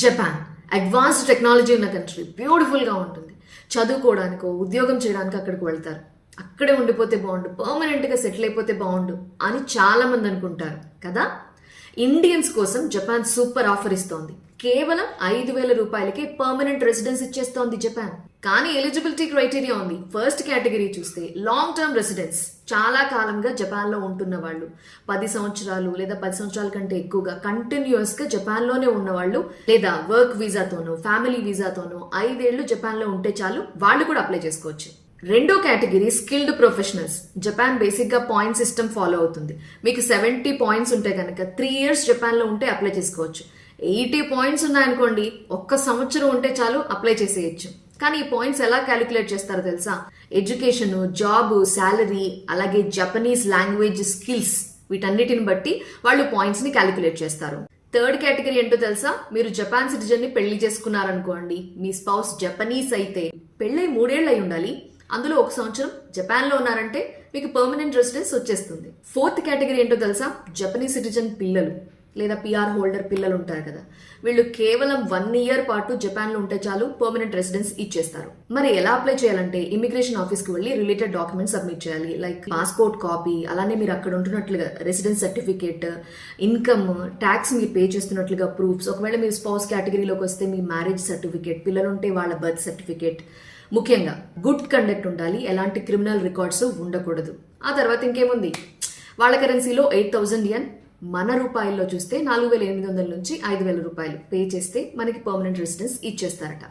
Japan advanced technology ఉన్న country బ్యూటిఫుల్గా ఉంటుంది. చదువుకోవడానికో ఉద్యోగం చేయడానికి అక్కడికి వెళ్తారు. అక్కడే ఉండిపోతే బాగుండు. పర్మనెంట్గా సెటిల్ అయిపోతే బాగుండు అని చాలా మంది అనుకుంటారు. కదా? ఇండియన్స్ కోసం జపాన్ సూపర్ ఆఫర్ ఇస్తోంది. కేవలం ఐదు వేల రూపాయలకే పర్మనెంట్ రెసిడెన్స్ ఇచ్చేస్తోంది జపాన్ కానీ ఎలిజిబిలిటీ క్రైటీరియా ఉంది. ఫస్ట్ కేటగిరీ చూస్తే లాంగ్ టర్మ్ రెసిడెన్స్ చాలా కాలంగా జపాన్లో ఉంటున్న వాళ్ళు. పది సంవత్సరాలు లేదా పది సంవత్సరాల కంటే ఎక్కువగా కంటిన్యూస్గా జపాన్లోనే ఉన్నవాళ్ళు లేదా వర్క్ వీసాతోనో ఫ్యామిలీ వీసాతోనో ఐదేళ్ళు జపాన్లో ఉంటే చాలు వాళ్ళు కూడా అప్లై చేసుకోవచ్చు. రెండో కేటగిరీ స్కిల్డ్ ప్రొఫెషనల్స్. జపాన్ బేసిక్గా పాయింట్ సిస్టమ్ ఫాలో అవుతుంది. మీకు సెవెంటీ పాయింట్స్ ఉంటే కనుక త్రీ ఇయర్స్ జపాన్లో ఉంటే అప్లై చేసుకోవచ్చు. ఎయిటీ పాయింట్స్ ఉన్నాయనుకోండి ఒక్క సంవత్సరం ఉంటే చాలు అప్లై చేసేయచ్చు. కానీ ఈ పాయింట్స్ ఎలా క్యాలిక్యులేట్ చేస్తారో తెలుసా? ఎడ్యుకేషన్ జాబ్ శాలరీ అలాగే జపనీస్ లాంగ్వేజ్ స్కిల్స్ వీటన్నిటిని బట్టి వాళ్ళు పాయింట్స్ని క్యాలిక్యులేట్ చేస్తారు. థర్డ్ కేటగిరీ ఏంటో తెలుసా? మీరు జపాన్ సిటిజన్ని పెళ్ళి చేసుకున్నారనుకోండి మీ స్పౌస్ జపనీస్ అయితే పెళ్ళై మూడేళ్ళు అయి ఉండాలి. అందులో ఒక సంవత్సరం జపాన్లో ఉన్నారంటే మీకు పర్మనెంట్ రెసిడెన్స్ వచ్చేస్తుంది. ఫోర్త్ కేటగిరీ ఏంటో తెలుసా? జపనీస్ సిటిజన్ పిల్లలు లేదా పిఆర్ హోల్డర్ పిల్లలు ఉంటారు కదా. వీళ్ళు కేవలం వన్ ఇయర్ పాటు జపాన్లో ఉంటే చాలు పర్మనెంట్ రెసిడెన్స్ ఇచ్చేస్తారు. మరి ఎలా అప్లై చేయాలంటే ఇమిగ్రేషన్ ఆఫీస్కి వెళ్ళి రిలేటెడ్ డాక్యుమెంట్స్ సబ్మిట్ చేయాలి. లైక్ పాస్పోర్ట్ కాపీ అలానే మీరు అక్కడ ఉంటున్నట్లుగా రెసిడెన్స్ సర్టిఫికేట్ ఇన్కమ్ ట్యాక్స్ మీరు పే చేస్తున్నట్లుగా ప్రూఫ్స్ ఒకవేళ మీరు స్పౌస్ కేటగిరీలోకి వస్తే మీ మ్యారేజ్ సర్టిఫికేట్ పిల్లలుంటే వాళ్ళ బర్త్ సర్టిఫికేట్ ముఖ్యంగా గుడ్ కండక్ట్ ఉండాలి ఎలాంటి క్రిమినల్ రికార్డ్స్ ఉండకూడదు. ఆ తర్వాత ఇంకేముంది? వాళ్ళ కరెన్సీలో ఎయిట్ థౌజండ్ యన్ మన రూపాయల్లో చూస్తే నాలుగు వేల ఎనిమిది వందల నుంచి ఐదు వేల రూపాయలు పే చేస్తే మనకి పర్మనెంట్ రెసిడెన్స్ ఇచ్చేస్తారట.